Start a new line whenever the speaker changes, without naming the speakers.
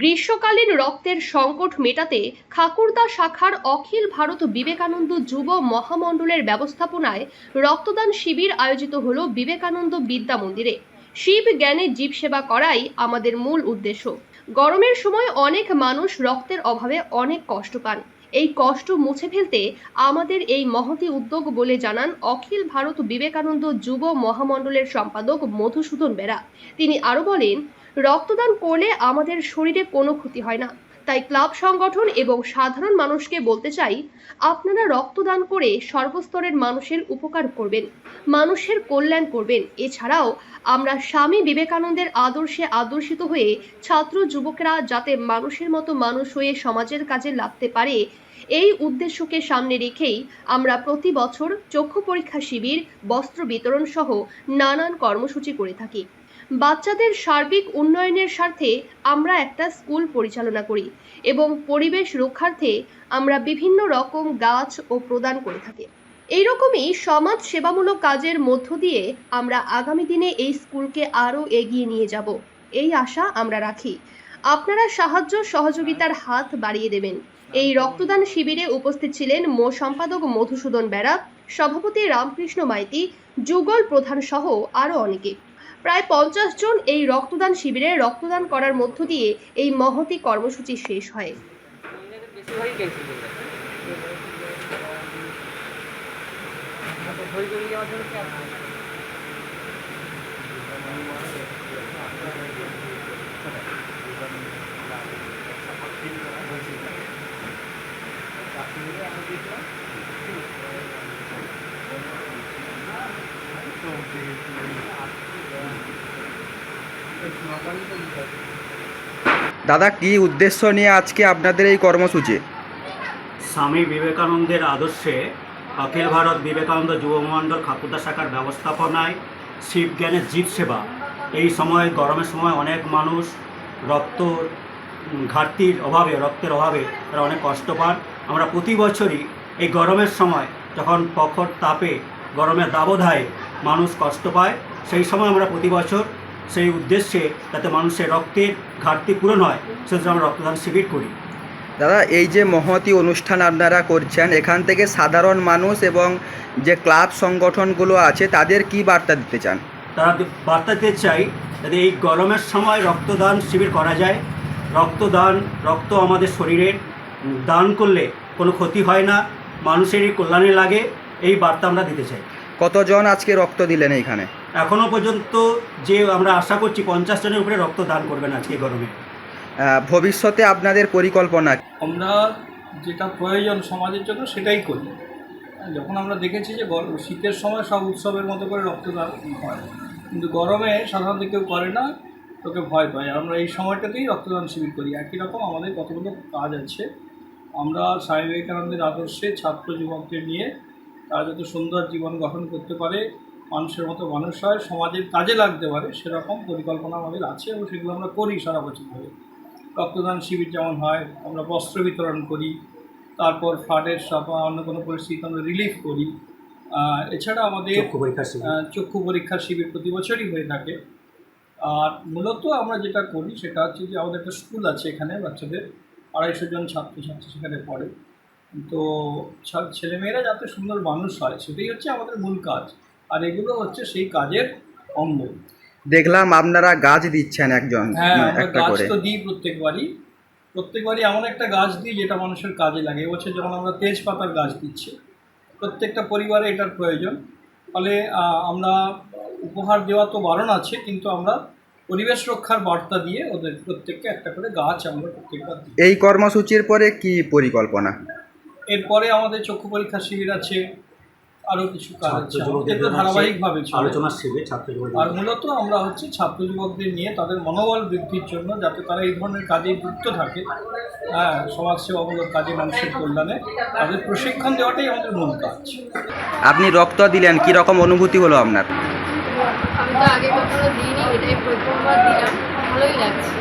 গ্রীষ্মকালীন রক্তের সংকট মেটাতে খাকুরদা শাখার অখিল ভারত বিবেকানন্দ যুব মহামণ্ডলের ব্যবস্থাপনায় রক্তদান শিবির আয়োজিত হল বিবেকানন্দ বিদ্যা মন্দিরে। শিব জ্ঞানে জীব সেবা করাই আমাদের মূল উদ্দেশ্য। গরমের সময় অনেক মানুষ রক্তের অভাবে অনেক কষ্ট পান। এই কষ্ট মুছে ফেলতে আমাদের এই মহতি উদ্যোগ বলে জানান অখিল ভারত বিবেকানন্দ যুব মহামণ্ডলের সম্পাদক মধুসূদন বেরা। তিনি আরও বলেন রক্তদান করলে আমাদের শরীরে কোনো ক্ষতি হয় না। তাই ক্লাব সংগঠন এবং সাধারণ মানুষকে বলতে চাই, আপনারা রক্তদান করে সর্বস্তরের মানুষের উপকার করবেন, মানুষের কল্যাণ করবেন। এছাড়াও আমরা স্বামী বিবেকানন্দের আদর্শে আদর্শিত হয়ে ছাত্র যুবকরা যাতে মানুষের মতো মানুষ হয়ে সমাজের কাজে লাগতে পারে, এই উদ্দেশ্যকে সামনে রেখেই আমরা প্রতি বছর চক্ষু পরীক্ষা শিবির, বস্ত্র বিতরণ সহ নানান কর্মসূচি করে থাকি। বাচ্চাদের সার্বিক উন্নয়নের স্বার্থে আমরা একটা স্কুল পরিচালনা করি এবং পরিবেশ রক্ষার্থে আমরা বিভিন্ন রকম গাছ ও প্রদান করে থাকি। এইরকমই সমাজ সেবামূলক কাজের মধ্য দিয়ে আমরা আগামী দিনে এই স্কুলকে আরও এগিয়ে নিয়ে যাব। এই আশা আমরা রাখি। আপনারা সাহায্য সহযোগিতার হাত বাড়িয়ে দেবেন। এই রক্তদান শিবিরে উপস্থিত ছিলেন মো সম্পাদক মধুসূদন বেরা, সভাপতি রামকৃষ্ণ মাইতি, যুগল প্রধান সহ আরও অনেকে। প্রায় পঞ্চাশ জন এই রক্তদান শিবিরে রক্তদান করার মধ্য দিয়ে এই মহতি কর্মসূচি শেষ হয়।
বেশিরভাগই ক্যান্সেল করে দেয় আচ্ছা, ধৈর্য নিয়ে যাওয়ার জন্য কি আছে?
দাদা, কি উদ্দেশ্য নিয়ে আজকে আপনাদের এই কর্মসূচি?
স্বামী বিবেকানন্দের আদর্শে অখিল ভারত বিবেকানন্দ যুবমণ্ডল খাকুদা শাখার ব্যবস্থাপনায় শিব জ্ঞানের জীব সেবা। এই সময়, গরমের সময় অনেক মানুষ রক্ত ঘাটতির অভাবে, রক্তের অভাবে তারা অনেক কষ্ট পান। আমরা প্রতি বছরই এই গরমের সময় যখন প্রখর তাপে, গরমের দাবদাহে মানুষ কষ্ট পায়, সেই সময় আমরা প্রতি বছর সেই উদ্দেশ্যে যাতে মানুষের রক্তের ঘাটতি পূরণ হয় সেজন্য আমরা রক্তদান শিবির করি।
দাদা এই যে মহতি অনুষ্ঠান আপনারা করছেন এখান থেকে সাধারণ মানুষ এবং যে ক্লাব সংগঠনগুলো আছে তাদের কি বার্তা দিতে চান?
তারা বার্তা দিতে চাই যাতে এই গরমের সময় রক্তদান শিবির করা যায়। রক্তদান রক্ত আমাদের শরীরের দান করলে কোনো ক্ষতি হয় না মানুষেরই কল্যাণে লাগে এই বার্তা আমরা দিতে চাই।
কতজন আজকে রক্ত দিলেন এইখানে?
এখনও পর্যন্ত যে আমরা আশা করছি পঞ্চাশ জনের উপরে রক্ত দান করবেন আজকে এই গরমে
ভবিষ্যতে আপনাদের পরিকল্পনা
আমরা যেটা প্রয়োজন সমাজের জন্য সেটাই করি। যখন আমরা দেখেছি যে শীতের সময় সব উৎসবের মতো করে রক্তদান হয় কিন্তু গরমে সাধারণত কেউ করে না তোকে ভয় পায়। আমরা এই সময়টাতেই রক্তদান শিবির করি। একই রকম আমাদের কতগুলো কাজ আছে। আমরা স্বামী বিবেকানন্দের আদর্শে ছাত্র যুবকদের নিয়ে তারা যাতে সুন্দর জীবন গঠন করতে পারে মানুষের মতো মানুষ হয় সমাজের কাজে লাগতে পারে সেরকম পরিকল্পনা আমাদের আছে এবং সেগুলো আমরা করি সারা বছর ধরে। রক্তদান শিবির যেমন হয় আমরা বস্ত্র বিতরণ করি তারপর ফ্লাডের সব অন্য কোনো পরিস্থিতিতে আমরা রিলিফ করি। এছাড়া আমাদের
চক্ষু পরীক্ষা
পরীক্ষার শিবির প্রতি বছরই হয়ে থাকে। আর মূলত আমরা যেটা করি সেটা হচ্ছে যে আমাদের একটা স্কুল আছে এখানে বাচ্চাদের আড়াইশো জন ছাত্রছাত্রী সেখানে পড়ে। তো ছেলেমেয়েরা যাতে সুন্দর মানুষ হয় সেটাই হচ্ছে আমাদের মূল কাজ। আর এগুলো হচ্ছে সেই কাজের অঙ্গ।
দেখলাম আপনারা গাছ দিচ্ছেন একজন
হ্যাঁ
একটা
গাছ
করে।
তো দিই প্রত্যেকবারই। প্রত্যেকবারই এমন একটা গাছ দিই যেটা মানুষের কাজে লাগে। এবছর যখন আমরা তেজপাতার গাছ দিচ্ছি প্রত্যেকটা পরিবারে এটার প্রয়োজন। ফলে আমরা উপহার দেওয়া তো বারণ আছে কিন্তু আমরা পরিবেশ রক্ষার বার্তা দিয়ে ওদের প্রত্যেককে একটা করে গাছ আমরা প্রত্যেকবার দিই।
এই কর্মসূচির পরে কি পরিকল্পনা?
এরপরে আমাদের চক্ষু পরীক্ষা শিবির আছে আরও কিছু কাজ ধারাবাহিকভাবে
আলোচনা শিবে ছাত্র
আর মূলত আমরা হচ্ছে ছাত্র যুবকদের নিয়ে তাদের মনোবল বৃদ্ধির জন্য যাতে তারা এই ধরনের কাজে যুক্ত থাকে। হ্যাঁ সমাজসেবামূলক কাজে মানুষের কল্যাণে তাদের প্রশিক্ষণ দেওয়াটাই আমাদের মূল কাজ।
আপনি রক্ত দিলেন কি রকম অনুভূতি হলো আপনার?
আমি তো আগে কখনো দিইনি এটাই প্রথমবার দিলাম ভালোই লাগছে।